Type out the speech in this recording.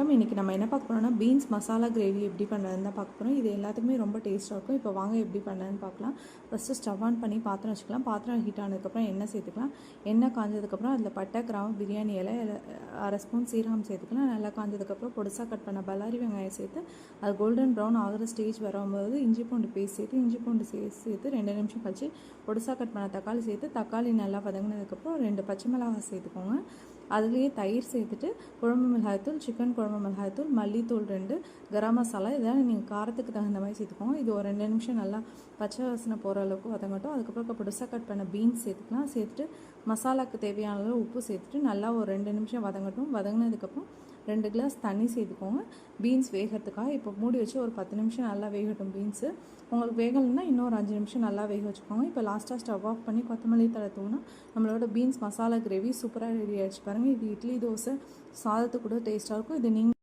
வணக்கம். இன்றைக்கி நம்ம என்ன பார்க்க போகிறோம்னா பீன்ஸ் மசாலா கிரேவி எப்படி பண்ணுறதுன்னு தான் பார்க்க போகிறோம் இது எல்லாத்துக்குமே ரொம்ப டேஸ்ட்டாக இருக்கும். இப்போ வாங்க எப்படி பண்ணுறதுன்னு பார்க்கலாம். ஃபஸ்ட்டு ஸ்டவ் ஆன் பண்ணி பாத்திரம் வச்சுக்கலாம். பாத்திரம் ஹீட் ஆனதுக்கப்புறம் எண்ணெய் சேர்த்துக்கலாம். எண்ணெய் காஞ்சதுக்கப்புறம் அதில் பட்டை கிராம் பிரியாணி இலை அரை ஸ்பூன் சீரகம் சேர்த்துக்கலாம். நல்லா காஞ்சதுக்கப்புறம் பொடிசாக கட் பண்ண பல்லாரி வெங்காயம் சேர்த்து அது கோல்டன் ப்ரௌன் ஆகிற ஸ்டேஜ் வரும்போது இஞ்சி பூண்டு பேஸ்ட் சேர்த்து இஞ்சி பூண்டு சே சேர்த்து ரெண்டு நிமிஷம் கழிச்சு பொடிசாக கட் பண்ண தக்காளி சேர்த்து தக்காளி நல்லா வதங்கினதுக்கப்புறம் ரெண்டு பச்சை மிளகாய் சேர்த்துக்கோங்க. அதுலேயே தயிர் சேர்த்துட்டு குழம்பு மிளகாய்த்தூள் சிக்கன் குழம்பு மிளகாய்த்தூள் மல்லித்தூள் ரெண்டு கரம் மசாலா இதெல்லாம் நீங்கள் காரத்துக்கு தகுந்த மாதிரி சேர்த்துக்கோங்க. இது ஒரு ரெண்டு நிமிஷம் நல்லா பச்சை வாசனை போகிற அளவுக்கு வதங்கட்டும். அதுக்கப்புறம் புதுசாக கட் பண்ண பீன்ஸ் சேர்த்துக்கலாம். சேர்த்துட்டு மசாலாக்கு தேவையான அளவு உப்பு சேர்த்துட்டு நல்லா ஒரு ரெண்டு நிமிஷம் வதங்கட்டும். வதங்கினதுக்கப்புறம் ரெண்டு கிளாஸ் தண்ணி சேர்த்துக்கோங்க. பீன்ஸ் வேகிறதுக்காக இப்போ மூடி வச்சு ஒரு பத்து நிமிஷம் நல்லா வேகட்டும் பீன்ஸு உங்களுக்கு வேகலைன்னா இன்னொரு அஞ்சு நிமிஷம் நல்லா வேக வச்சுக்கோங்க. இப்போ லாஸ்ட்டாக ஸ்டவ் ஆஃப் பண்ணி கொத்தமல்லி தளர்த்தோம்னா நம்மளோட பீன்ஸ் மசாலா கிரேவி சூப்பராக ரெடி ஆகிடுச்சு பாருங்கள் இது இட்லி தோசை சாதத்துக்கு கூட டேஸ்ட்டாக இருக்கும். இது நீங்கள்